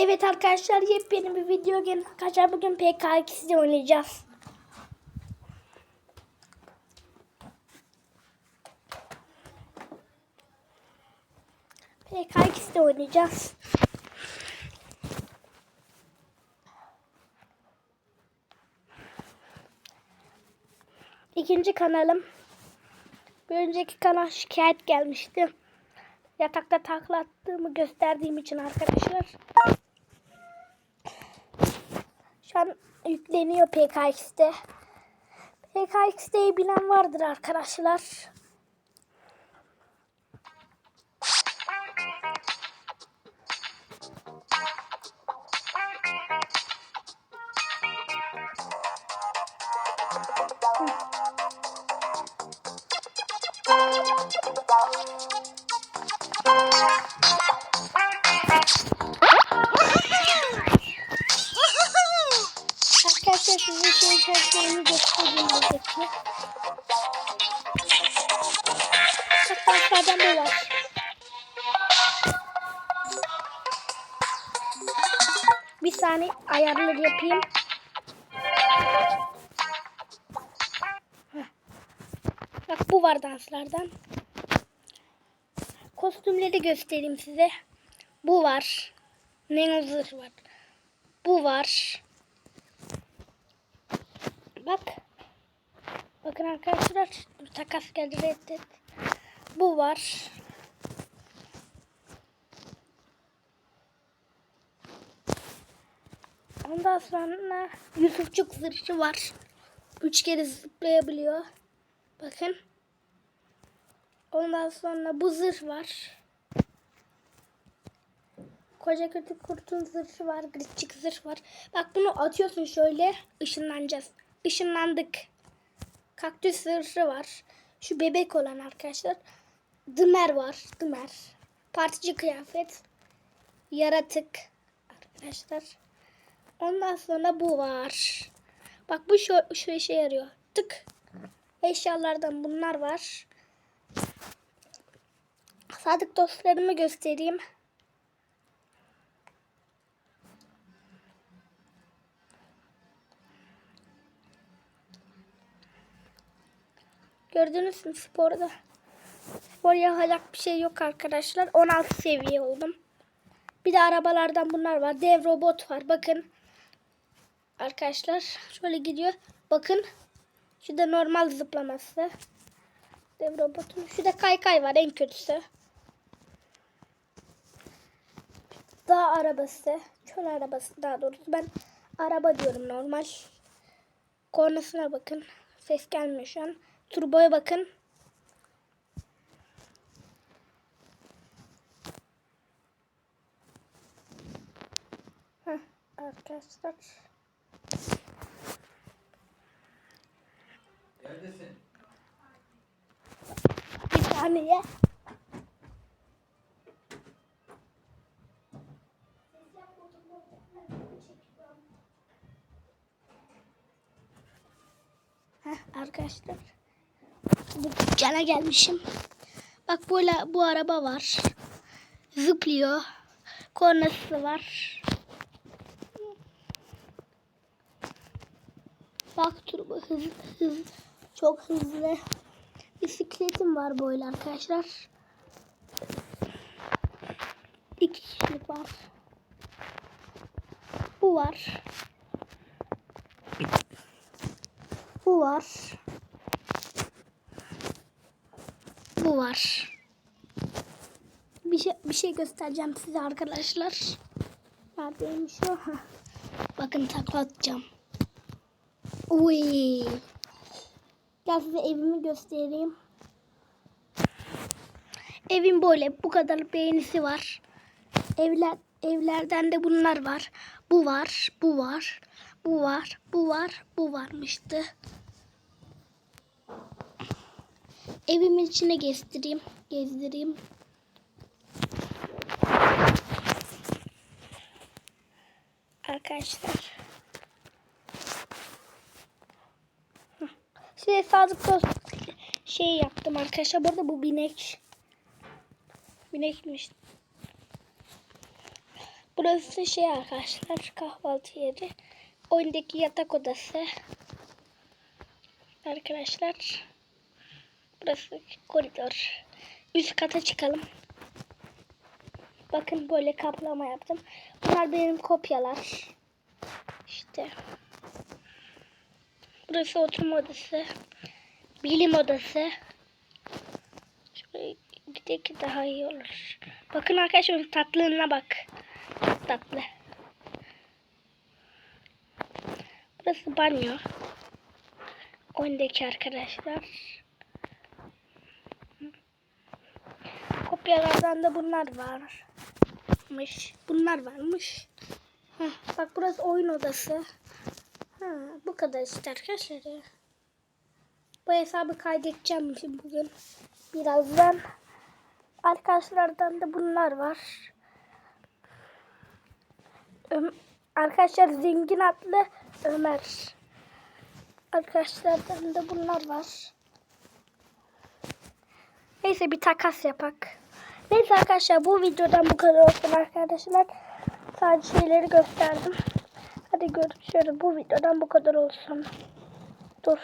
Evet arkadaşlar yepyeni bir video gelin arkadaşlar bugün PK2'de oynayacağız. PK2'de oynayacağız. İkinci kanalım. Bir önceki kanal şikayet gelmişti. Yatakta takla attığımı gösterdiğim için arkadaşlar. Şu an yükleniyor PKX'de. PKX'deyi bilen vardır arkadaşlar. Arkadaşlar Bir saniye ayarları yapayım. Bak bu var danslardan. Kostümleri göstereyim size. Bu var. Nenozır var. Bu var. Bak. Bakın arkadaşlar. Takas geldi reddet. Bu var. Ondan sonra Yusufçuk zırhı var. Üç kere zıplayabiliyor. Bakın. Ondan sonra bu zırh var. Koca kötü kurtun zırhı var. Gritçik zırh var. Bak bunu atıyorsun şöyle. ışınlanacağız. Işınlandık. Kaktüs zırhı var. Şu bebek olan arkadaşlar. Dımer var. Dımer. Partici kıyafet. Yaratık. Arkadaşlar. Ondan sonra bu var. Bak bu şu, şu işe yarıyor. Tık. Eşyalardan bunlar var. Sadık dostlarımı göstereyim. Gördünüz mü sporda? Spor yapacak bir şey yok arkadaşlar. 16 seviye oldum. Bir de arabalardan bunlar var. Dev robot var. Bakın. Arkadaşlar şöyle gidiyor. Bakın. Şu da normal zıplaması. Dev robotun. Şu da kaykay var en kötüsü. Dağ arabası. Çöl arabası daha doğrusu. Ben araba diyorum normal. Kornasına bakın. Ses gelmiyor şu an. Turboya bakın. Heh, arkadaşlar. Neredesin? Bir saniye. Heh, arkadaşlar. Bu dükkana gelmişim. Bak böyle bu araba var. Zıplıyor. Kornası var. Bak turbo hız hız çok hızlı. Bisikletim var böyle arkadaşlar. İki kişilik var. Bu var. Bu var. Bu var. Bir şey, bir şey göstereceğim size arkadaşlar. Neredeymiş o? Heh. Bakın takla atacağım. Uy. Gel size evimi göstereyim. Evim böyle bu kadar beğenisi var. Evler evlerden de bunlar var. Bu var, bu var, bu var, bu var, bu varmıştı. Evimin içine gezdireyim, gezdireyim. Arkadaşlar. Size sadık dost şey yaptım arkadaşlar. Bu arada bu binek. Binekmiş. Bu Burası şey arkadaşlar kahvaltı yeri. Oyundaki yatak odası. Arkadaşlar. Burası koridor. Üst kata çıkalım. Bakın böyle kaplama yaptım. Bunlar benim kopyalar. İşte. Burası oturma odası. Bilim odası. Şuraya gidelim ki daha iyi olur. Bakın arkadaşlar tatlılığına bak. Çok tatlı. Burası banyo. Öndeki arkadaşlar. Kopyalardan da bunlar varmış. Bunlar varmış. Heh, bak burası oyun odası. Ha, bu kadar işte arkadaşlar. Bu hesabı kaydedeceğim şimdi bugün. Birazdan. Arkadaşlardan da bunlar var. Ö- Arkadaşlar zengin adlı Ömer. Arkadaşlardan da bunlar var. Neyse bir takas yapak. Neyse arkadaşlar bu videodan bu kadar olsun arkadaşlar. Sadece şeyleri gösterdim. Hadi görüşürüz. Bu videodan bu kadar olsun. Dur.